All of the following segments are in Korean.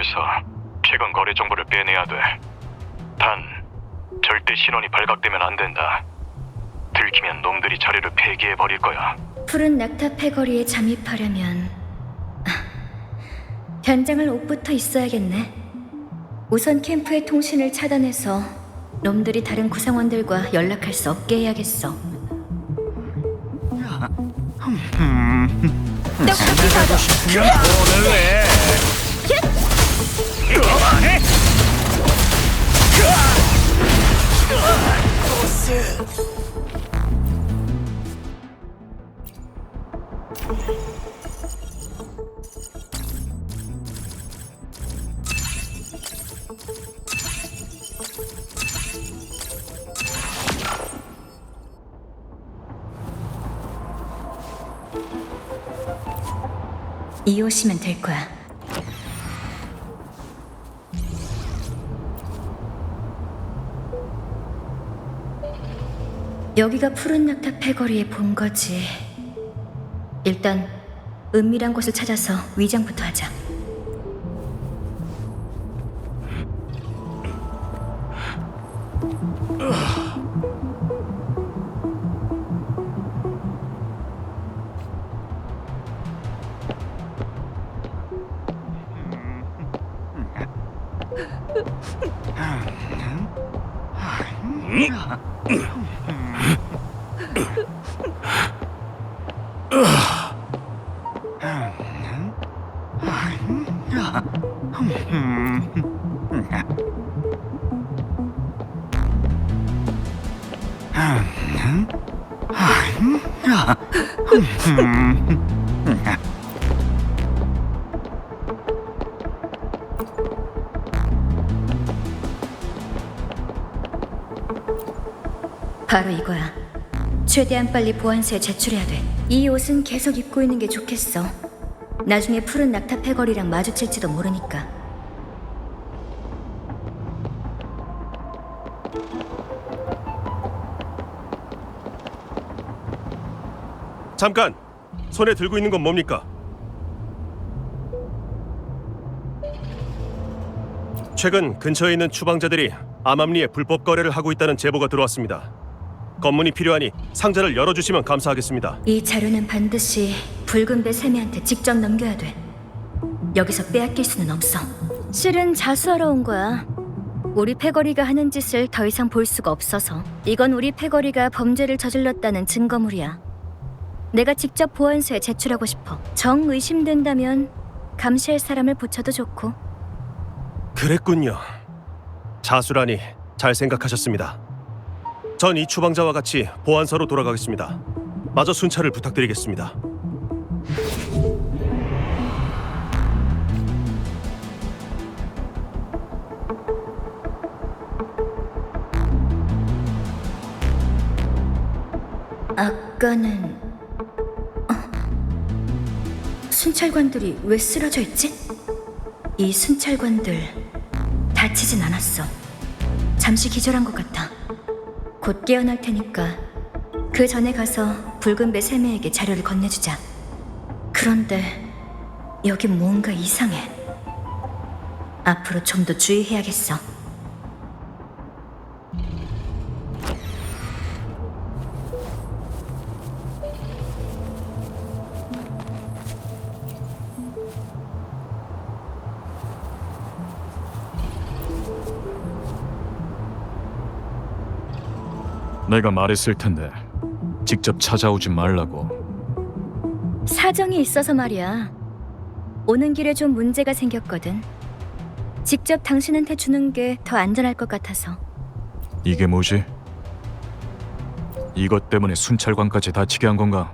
침투해서 최근 거래 정보를 빼내야 돼. 단 절대 신원이 발각되면 안 된다. 들키면 놈들이 자리를 폐기해 버릴 거야. 푸른 낙타 패거리에 잠입하려면 아, 현장을 옷부터 있어야겠네. 우선 캠프의 통신을 차단해서 놈들이 다른 구성원들과 연락할 수 없게 해야겠어. 떡볶이 사줘. 오늘 왜? 이 옷이면 될 거야. 여기가 푸른 낙타 패거리의 본거지. 일단 은밀한 곳을 찾아서 위장부터 하자. Hmm. 바로 이거야. 최대한 빨리 보안소에 제출해야 돼. 이 옷은 계속 입고 있는 게 좋겠어. 나중에 푸른 낙타 패거리랑 마주칠지도 모르니까. 잠깐! 손에 들고 있는 건 뭡니까? 최근 근처에 있는 추방자들이 암암리에 불법 거래를 하고 있다는 제보가 들어왔습니다. 검문이 필요하니 상자를 열어주시면 감사하겠습니다. 이 자료는 반드시 붉은 배 세미한테 직접 넘겨야 돼. 여기서 빼앗길 수는 없어. 실은 자수하러 온 거야. 우리 패거리가 하는 짓을 더 이상 볼 수가 없어서. 이건 우리 패거리가 범죄를 저질렀다는 증거물이야. 내가 직접 보안소에 제출하고 싶어. 정 의심된다면 감시할 사람을 붙여도 좋고. 그랬군요. 자수라니 잘 생각하셨습니다. 전 이 추방자와 같이 보안소로 돌아가겠습니다. 마저 순찰을 부탁드리겠습니다. 아까는 어? 순찰관들이 왜 쓰러져 있지? 이 순찰관들 다치진 않았어. 잠시 기절한 것 같아. 곧 깨어날 테니까 그 전에 가서 붉은 배 세매에게 자료를 건네주자. 그런데 여기 뭔가 이상해. 앞으로 좀 더 주의해야겠어. 내가 말했을 텐데 직접 찾아오지 말라고. 사정이 있어서 말이야. 오는 길에 좀 문제가 생겼거든. 직접 당신한테 주는 게 더 안전할 것 같아서. 이게 뭐지? 이것 때문에 순찰관까지 다치게 한 건가?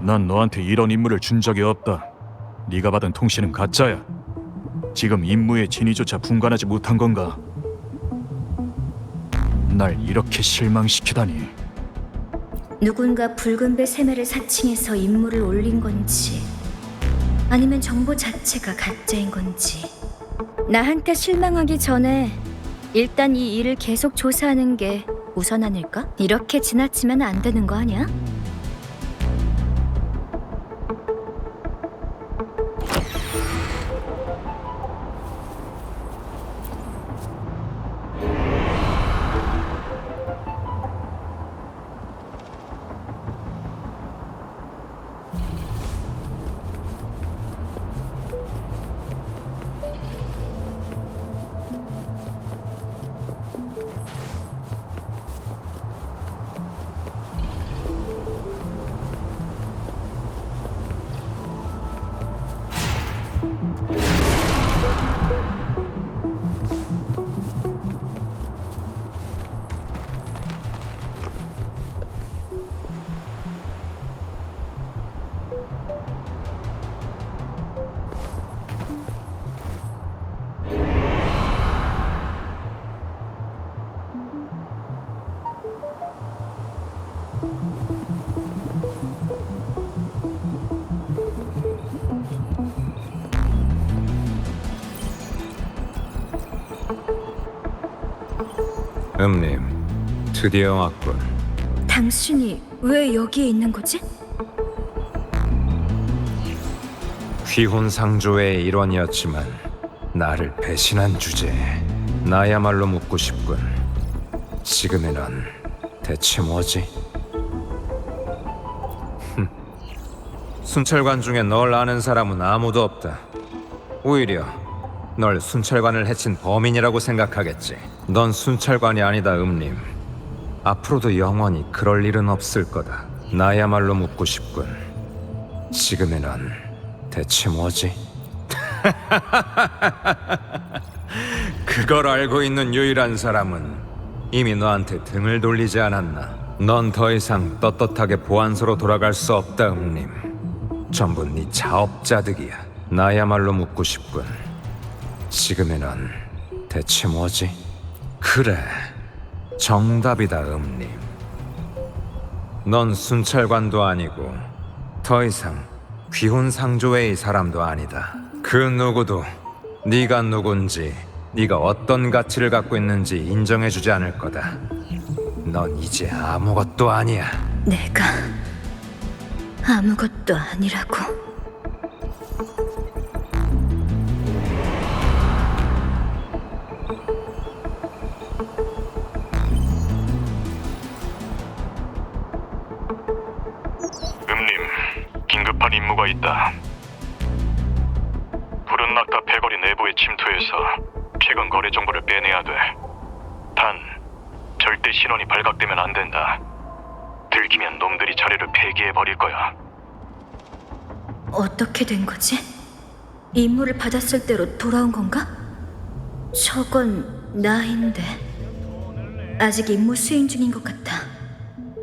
난 너한테 이런 임무를 준 적이 없다. 네가 받은 통신은 가짜야. 지금 임무의 진위조차 분간하지 못한 건가? 날 이렇게 실망시키다니. 누군가 붉은 배 세매를 사칭해서 임무를 올린 건지, 아니면 정보 자체가 가짜인 건지. 나한테 실망하기 전에 일단 이 일을 계속 조사하는 게 우선 아닐까? 이렇게 지나치면 안 되는 거 아니야? 음님, 드디어 왔군. 당신이 왜 여기에 있는 거지? 귀혼 상조의 일원이었지만 나를 배신한 주제에 나야말로 묻고 싶군. 지금의 넌 대체 뭐지? 흠. 순찰관 중에 널 아는 사람은 아무도 없다. 오히려 널 순찰관을 해친 범인이라고 생각하겠지. 넌 순찰관이 아니다, 음님. 앞으로도 영원히 그럴 일은 없을 거다. 나야말로 묻고 싶군. 지금의 넌 대체 뭐지? 그걸 알고 있는 유일한 사람은 이미 너한테 등을 돌리지 않았나? 넌 더 이상 떳떳하게 보안소로 돌아갈 수 없다, 음님. 전부 네 자업자득이야. 나야말로 묻고 싶군. 지금의 넌 대체 뭐지? 그래, 정답이다, 음님. 넌 순찰관도 아니고 더 이상 귀혼 상조의 사람도 아니다. 그 누구도 네가 누군지, 네가 어떤 가치를 갖고 있는지 인정해주지 않을 거다. 넌 이제 아무것도 아니야. 내가 아무것도 아니라고. 신원이 발각되면 안 된다. 들키면 놈들이 자리를 폐기해 버릴 거야. 어떻게 된 거지? 임무를 받았을 대로 돌아온 건가? 저건 나인데 아직 임무 수행 중인 것 같아.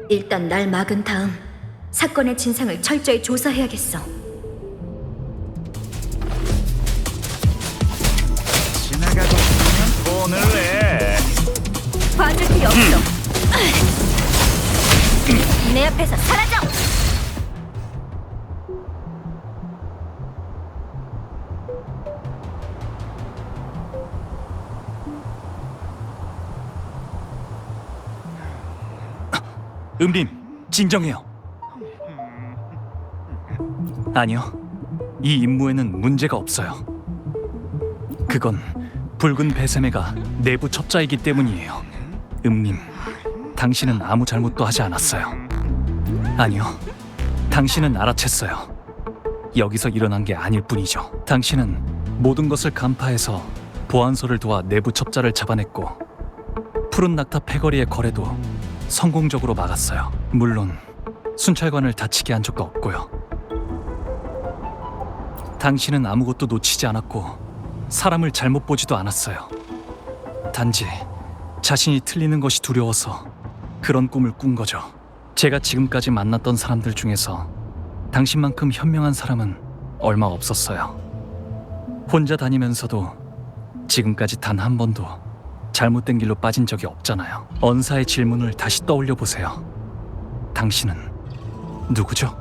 일단 날 막은 다음 사건의 진상을 철저히 조사해야겠어. 내 앞에서 사라져! 음림, 진정해요. 아니요, 이 임무에는 문제가 없어요. 그건 붉은 배세매가 내부 첩자이기 때문이에요. 음림, 당신은 아무 잘못도 하지 않았어요. 아니요, 당신은 알아챘어요. 여기서 일어난 게 아닐 뿐이죠. 당신은 모든 것을 간파해서 보안소를 도와 내부 첩자를 잡아냈고 푸른 낙타 패거리의 거래도 성공적으로 막았어요. 물론 순찰관을 다치게 한 적도 없고요. 당신은 아무것도 놓치지 않았고 사람을 잘못 보지도 않았어요. 단지 자신이 틀리는 것이 두려워서 그런 꿈을 꾼 거죠. 제가 지금까지 만났던 사람들 중에서 당신만큼 현명한 사람은 얼마 없었어요. 혼자 다니면서도 지금까지 단 한 번도 잘못된 길로 빠진 적이 없잖아요. 언사의 질문을 다시 떠올려 보세요. 당신은 누구죠?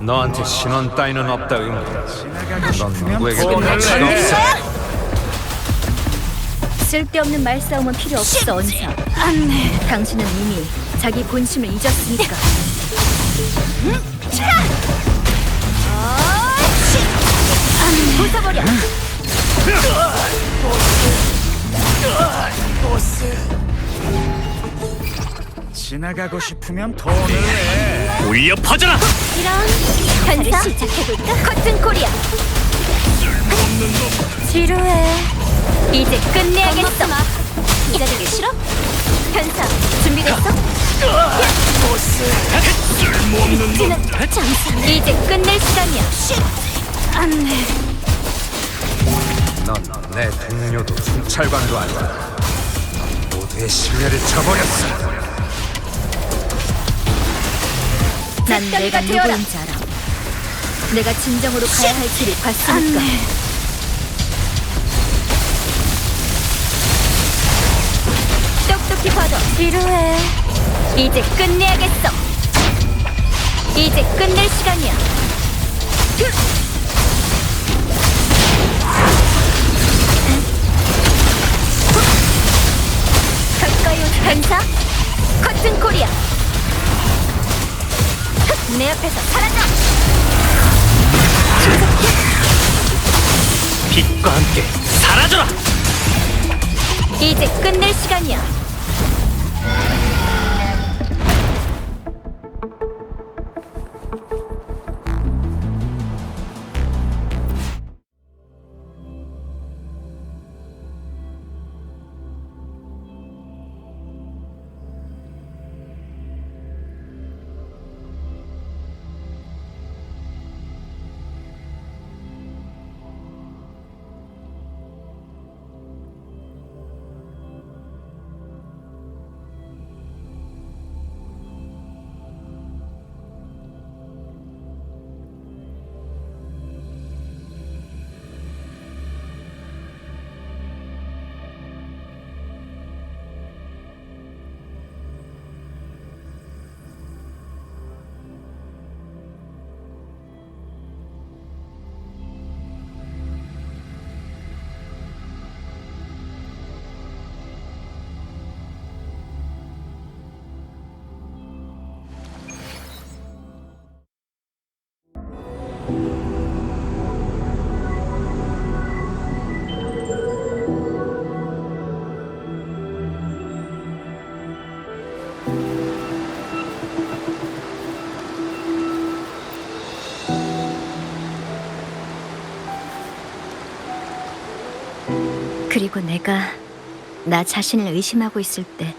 너한테 신원 따위는 없다 의문이지. 넌 누구에게도 가치가 없어. 쓸데없는 말싸움은 필요 없어 언사. 안내. 당신은 이미 자기 본심을 잊었으니까. 부숴버려. 지나가고 싶으면 돈을 내. 울려 퍼져라! 이런 변사 시작해볼까? 커튼 코리아 지루해 이제 끝내야겠어 기다리기 싫어? 변사 준비됐어? 이제는 장사 이제 끝낼 시간이야 안돼 넌내 동료도 순찰관도 아니다. 모두의 신뢰를 저버렸어. 난 내가 누구인지 알아. 내가 진정으로 가야 할 길을 봤으니까. 똑똑히 봐도 지루해. 이제 끝내야겠어. 이제 끝낼 시간이야. 가까이 오지 변사? 커튼 코리아 내 앞에서 사라져 빛과 함께 사라져라! 이제 끝낼 시간이야. 그리고 내가 나 자신을 의심하고 있을 때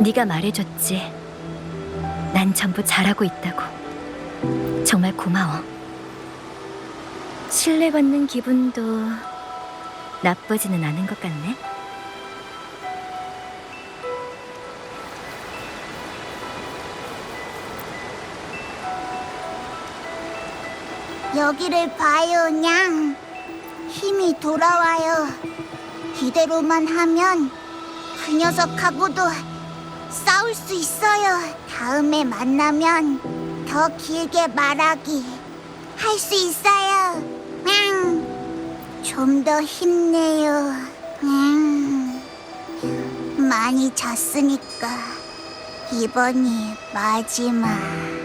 네가 말해줬지. 난 전부 잘하고 있다고. 정말 고마워. 신뢰받는 기분도 나쁘지는 않은 것 같네. 여기를 봐요, 냥. 힘이 돌아와요. 이대로만 하면 그 녀석하고도 싸울 수 있어요. 다음에 만나면 더 길게 말하기 할 수 있어요. 좀 더 힘내요. 냥. 많이 잤으니까 이번이 마지막.